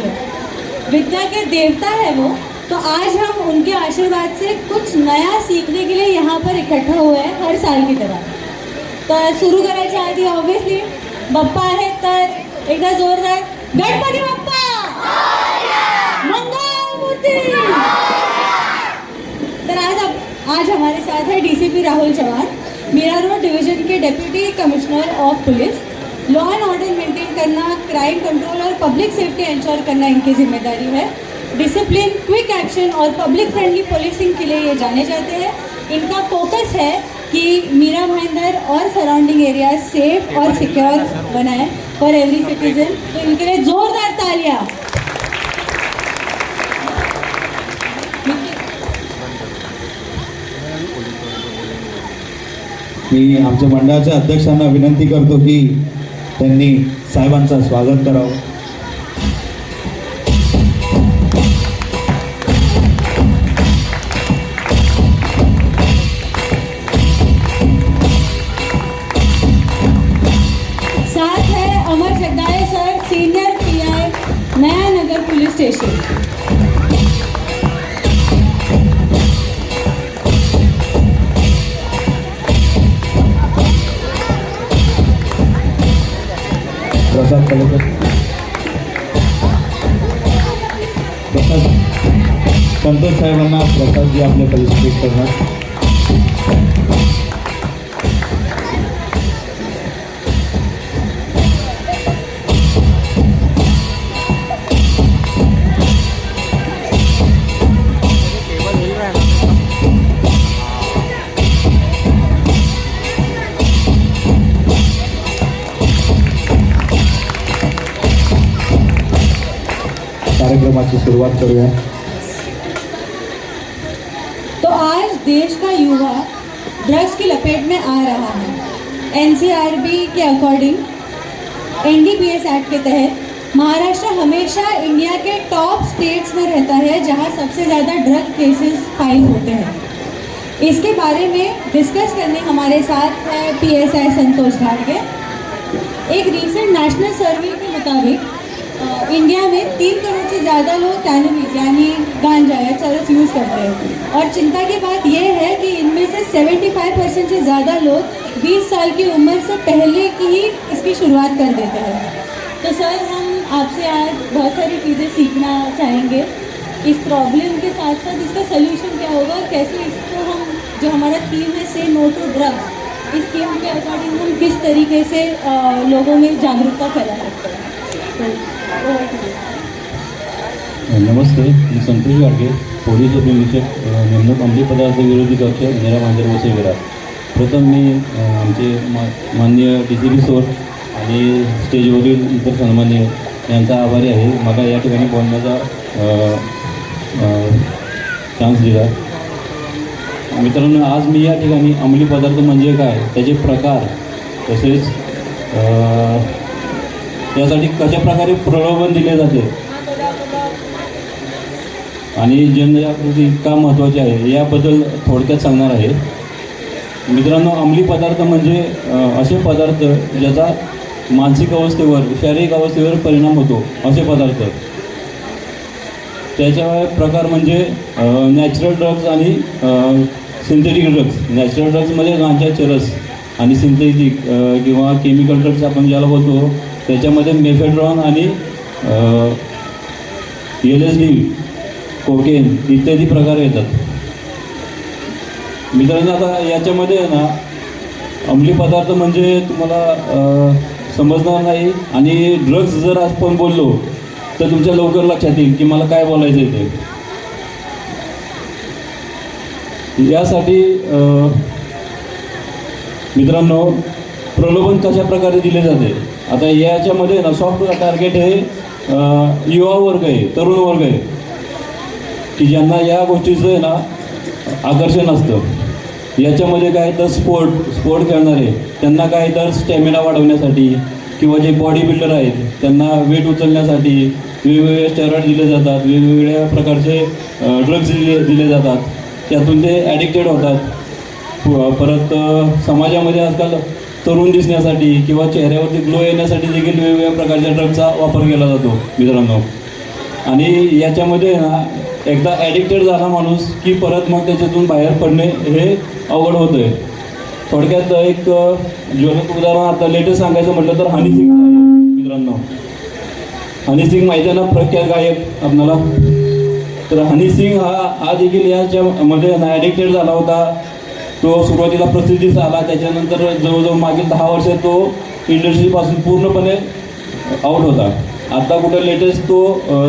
होती है। विद्या के देवता है वो। तो आज हम उनके आशीर्वाद से कुछ नया सीखने के लिए यहाँ पर इकट्ठा हुए हैं हर साल की तरह। तर सुरू करायच्या आधी ऑब्विसली बाप्पा आहेत तर एकदा जोरदार। गणपती बाप्पा! आज हमारे साथ है DCP Rahul Chauhan. Mira road division K deputy commissioner of police. Law and order maintain करना क्राइम कंट्रोल और पब्लिक सेफ्टी इंश्योर करना इनकी ज़िम्मेदारी है। डिसिप्लिन क्विक एक्शन और पब्लिक फ्रेंडली पुलिसिंग के लिए ये जाने जाते हैं। इनका फोकस है कि मीरा भाईंदर और सराउंडिंग एरिया सेफ़ और सिक्योर बनाए फॉर एवरी सिटीजन तो इनके लिए जोरदार तालियाँ। मी आमच्या मंडळाच्या अध्यक्षांना विनंती करतो की त्यांनी साहेबांचं स्वागत करावं. साथ है Amar Jagdale sir senior PI Naya Nagar police station Prasad Kalekar Prasad Santosh साहेबांना प्रसादजी आपले फेलिसिटेट करणार कार्यक्रमाची सुरुवात करूया तो आज देश का युवा ड्रग्स की लपेट में आ रहा है। एनसीआरबी के अकॉर्डिंग एनडीपीएस एक्ट के तहत महाराष्ट्र हमेशा इंडिया के टॉप स्टेट्स में रहता है, जहाँ सबसे ज़्यादा ड्रग केसेस फ़ाइल होते हैं। इसके बारे में डिस्कस करने हमारे साथ है पीएसआई संतोष घाटगे। एक रीसेंट नेशनल सर्वे के मुताबिक इंडिया में तीन करोड़ से ज़्यादा लोग कैनबीज यानी गांजा या चरस यूज़ करते हैं। और चिंता की बात यह है कि इनमें से 75 परसेंट से ज़्यादा लोग 20 साल की उम्र से पहले की ही इसकी शुरुआत कर देते हैं। तो सर हम आपसे आज बहुत सारी चीज़ें सीखना चाहेंगे। इस प्रॉब्लम के साथ साथ इसका सोल्यूशन क्या होगा? कैसे इसको हम जो हमारा थीम है से नो टू ड्रग्स इस थीम के अकॉर्डिंग हम किस तरीके से अ, लोगों में जागरूकता फैला सकते हैं? तो. नमस्ते मी संतोष गाडगे पोलीस उपनिरीक्षक अ, नेमणूक अंमली पदार्थ विरोधी कक्ष नेरा मांजर वसईगडा प्रथम मी आमचे मा माननीय डी सी बी सोर आणि स्टेजवरील इतर सन्मान्य यांचा आभारी आहे. मला या ठिकाणी बोलण्याचा चान्स दिला. मित्रांनो आज मी या ठिकाणी अंमली पदार्थ म्हणजे काय त्याचे प्रकार तसेच यासाठी कशा प्रकारे प्रलोभन दिले जाते? आणि जनजागृती का महत्त्वाची आहे याबद्दल थोडक्यात सांगणार आहे. मित्रांनो अंमली पदार्थ म्हणजे असे पदार्थ ज्याचा मानसिक अवस्थेवर शारीरिक अवस्थेवर परिणाम होतो असे पदार्थ. त्याच्या प्रकार म्हणजे नॅचरल ड्रग्ज आणि सिंथेटिक ड्रग्ज नॅचरल ड्रग्जमध्ये गांजा चरस आणि सिंथेटिक किंवा केमिकल ड्रग्ज आपण ज्याला बोलतो त्याच्यामध्ये मेफेड्रॉन आणि एल एस डी कोकेन इत्यादी प्रकार येतात. मित्रांनो आता याच्यामध्ये आहे ना अंमली पदार्थ म्हणजे तुम्हाला समजणार नाही आणि ड्रग्ज जर आपण बोललो तर तुमच्या लवकर लक्षात येईल की मला काय बोलायचं आहे ते. यासाठी मित्रांनो प्रलोभन कशा प्रकारे दिले जाते? आता याच्यामध्ये ना सॉफ्ट टार्गेट हे युवा वर्ग आहे तरुण वर्ग आहे. की ज्यांना या गोष्टीचं आहे ना आकर्षण असतं. याच्यामध्ये काय तर स्पोर्ट स्पोर्ट खेळणारे त्यांना काय तर स्टॅमिना वाढवण्यासाठी किंवा जे बॉडी बिल्डर आहेत त्यांना वेट उचलण्यासाठी वेगवेगळे स्टेरॉइड दिले जातात वेगवेगळ्या प्रकारचे ड्रग्ज दिले दिले जातात. त्यातून ते ॲडिक्टेड होतात. परत समाजामध्ये आजकाल तरुण दिसण्यासाठी किंवा चेहऱ्यावरती ग्लो येण्यासाठी देखील वेगवेगळ्या प्रकारच्या ड्रगचा वापर केला जातो मित्रांनो. आणि याच्यामध्ये ना एकदा ॲडिक्टेड झाला माणूस की परत मग त्याच्यातून बाहेर पडणे हे अवघड होतं आहे थोडक्यात एक ज्वलंत उदाहरण आता लेटेस्ट सांगायचं म्हटलं तर हनी सिंग मित्रांनो. हनी सिंग माहिती आहे ना प्रख्यात गायक आपणाला तर हनी सिंग हा हा देखील याच्या मध्ये ना ॲडिक्टेड झाला होता. तो सुरुवातीला प्रसिद्धीस आला त्याच्यानंतर जवळजवळ मागील दहा वर्ष तो इंडस्ट्रीपासून पूर्णपणे आउट होता. आता कुठं लेटेस्ट तो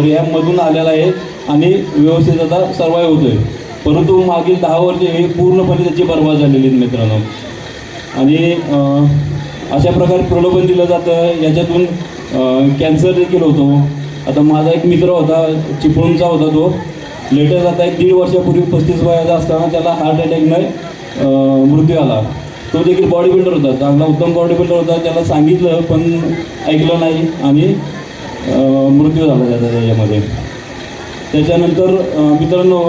रिहॅबमधून आलेला आहे आणि व्यवस्थित आता सर्वाईव्ह होतोय. परंतु मागील दहा वर्ष हे पूर्णपणे त्याची बरबाद झालेली आहेत मित्रांनो. आणि अशा प्रकारे प्रलोभन दिलं जातं. याच्यातून कॅन्सर देखील होतो. आता माझा एक मित्र होता चिपळूणचा होता तो. लेटेस्ट आता एक दीड वर्षापूर्वी पस्तीस वयाचा असताना त्याला हार्ट अटॅकनं मृत्यू आला. तो देखील बॉडी बिल्डर होता. चांगला उत्तम बॉडी बिल्डर होता त्याला सांगितलं पण ऐकलं नाही आणि मृत्यू झाला त्याचा त्याच्यामध्ये. त्याच्यानंतर मित्रांनो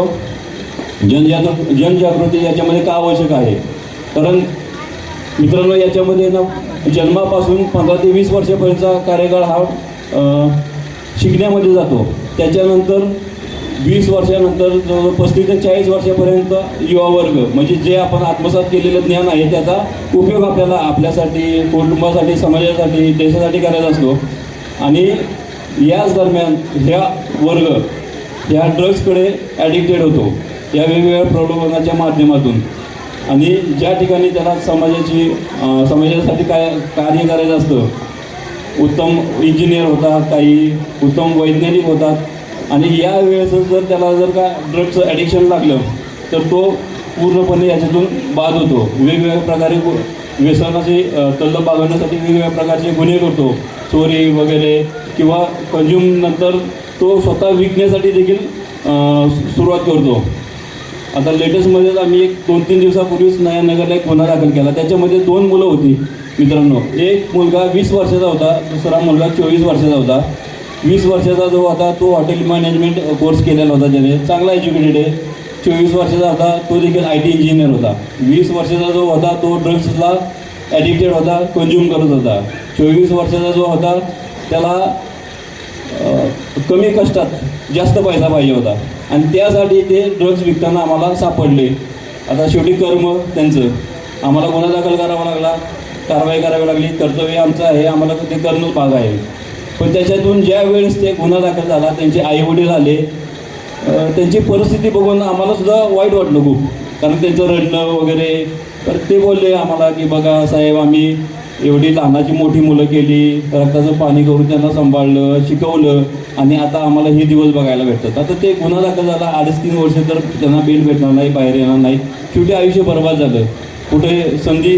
जनजागृ जनजागृती याच्यामध्ये का आवश्यक आहे? कारण मित्रांनो याच्यामध्ये ना जन्मापासून पंधरा ते वीस वर्षापर्यंतचा कार्यकाळ हा शिकण्यामध्ये जातो. त्याच्यानंतर वीस वर्षानंतर जवळजवळ पस्तीस ते चाळीस वर्षापर्यंत युवा वर्ग म्हणजे जे आपण आत्मसात केलेलं ज्ञान आहे त्याचा उपयोग आपल्याला आपल्यासाठी कुटुंबासाठी समाजासाठी देशासाठी करायचा असतो. आणि याच दरम्यान ह्या वर्ग ह्या ड्रग्सकडे ॲडिक्टेड होतो या वेगवेगळ्या प्रलोभनाच्या माध्यमातून. आणि ज्या ठिकाणी त्याला समाजाची समाजासाठी काय कार्य करायचं असतं उत्तम इंजिनियर होतात काही उत्तम वैज्ञानिक होतात आणि या वेळेस जर त्याला जर का ड्रग्सचं ॲडिक्शन लागलं तर तो पूर्णपणे याच्यातून बाद होतो. वेगवेगळ्या प्रकारे गु- व्यसनाचे अं, बागवण्यासाठी वेगवेगळ्या प्रकारचे गुन्हे करतो. चोरी वगैरे किंवा कंझ्युमनंतर तो स्वतः विकण्यासाठी देखील सुरुवात करतो. आता लेटेस्टमध्येच आम्ही एक दोन तीन दिवसापूर्वीच नयानगरला एक गुन्हा दाखल केला. त्याच्यामध्ये दोन मुलं होती मित्रांनो. एक मुलगा वीस वर्षाचा होता दुसरा मुलगा चोवीस वर्षाचा होता. वीस वर्षाचा जो होता तो हॉटेल मॅनेजमेंट कोर्स केलेला होता त्याने. चांगला एज्युकेटेड आहे. चोवीस वर्षाचा होता तो देखील आय टी इंजिनियर होता. वीस वर्षाचा जो होता तो ड्रग्सला ॲडिक्टेड होता कंझ्युम करत होता. चोवीस वर्षाचा जो होता त्याला कमी कष्टात जास्त पैसा पाहिजे होता. आणि त्यासाठी ते ड्रग्ज विकताना आम्हाला सापडले. आता शेवटी कर्म त्यांचं. आम्हाला गुन्हा दाखल करावा लागला? कारवाई करावी लागली. कर्तव्य आमचं आहे. आम्हाला ते करणंच भाग आहे. पण त्याच्यातून ज्या वेळेस ते गुन्हा दाखल झाला त्यांचे आईवडील आले त्यांची परिस्थिती बघून आम्हाला सुद्धा वाईट वाटलं खूप. कारण त्यांचं रडणं वगैरे तर ते बोलले आम्हाला की बघा साहेब आम्ही एवढी लहानाची मोठी मुलं केली रक्ताचं पाणी करून त्यांना सांभाळलं शिकवलं आणि आता आम्हाला हे दिवस बघायला भेटतात. आता ते गुन्हा दाखल झाला अडीच तीन वर्ष तर त्यांना बेल भेटणार नाही बाहेर येणार नाही. शेवटी आयुष्य बरबाद झालं. कुठे संधी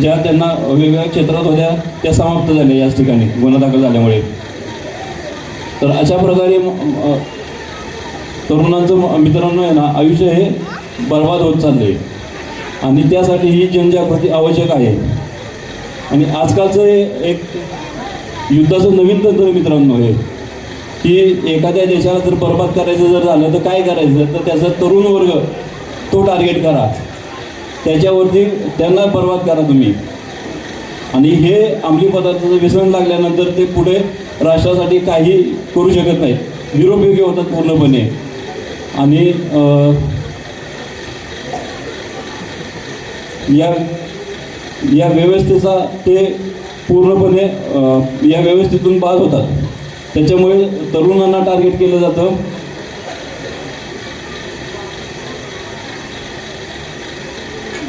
ज्या त्यांना वेगवेगळ्या क्षेत्रात होत्या त्या समाप्त झाल्या याच ठिकाणी गुन्हा दाखल झाल्यामुळे. तर अशा प्रकारे तरुणांचं म- मित्रांनो आहे ना आयुष्य हे बर्बाद होत चाललंय. आणि त्यासाठी ही जनजागृती आवश्यक आहे. आणि आजकालचं हे एक युद्धाचं नवीन तंत्र मित्रांनो हे. की एखाद्या देशाला जर बर्बाद करायचं जर झालं तर काय करायचं? तर त्याचा तरुण वर्ग तो टार्गेट करा. त्याच्यावरती त्यांना बर्बाद करा तुम्ही. आणि हे अंमली पदार्थाचं व्यसन लागल्यानंतर ते पुढे राष्ट्रासाठी काही करू शकत नाहीत. निरुपयोगी होतात पूर्णपणे. आणि या या व्यवस्थेचा ते पूर्णपणे या व्यवस्थेतून बाद होतात. त्याच्यामुळे तरुणांना टार्गेट केलं जातं.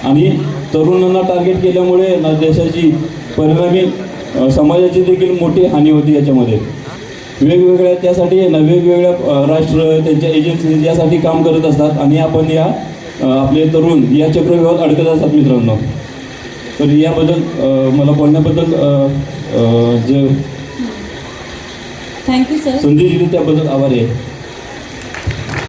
आणि तरुणांना टार्गेट केल्यामुळे ना देशाची परिणामी समाजाची देखील मोठी हानी होती याच्यामध्ये. वेगवेगळ्या त्यासाठी ना वेगवेगळ्या राष्ट्र त्यांच्या एजन्सी यासाठी काम करत असतात आणि आपण या आपले तरुण या चक्रव्यूहात अडकत असतात मित्रांनो. तर याबद्दल मला बोलण्याबद्दल जे थँक्यू सर संधी दिली त्याबद्दल आभारी आहे.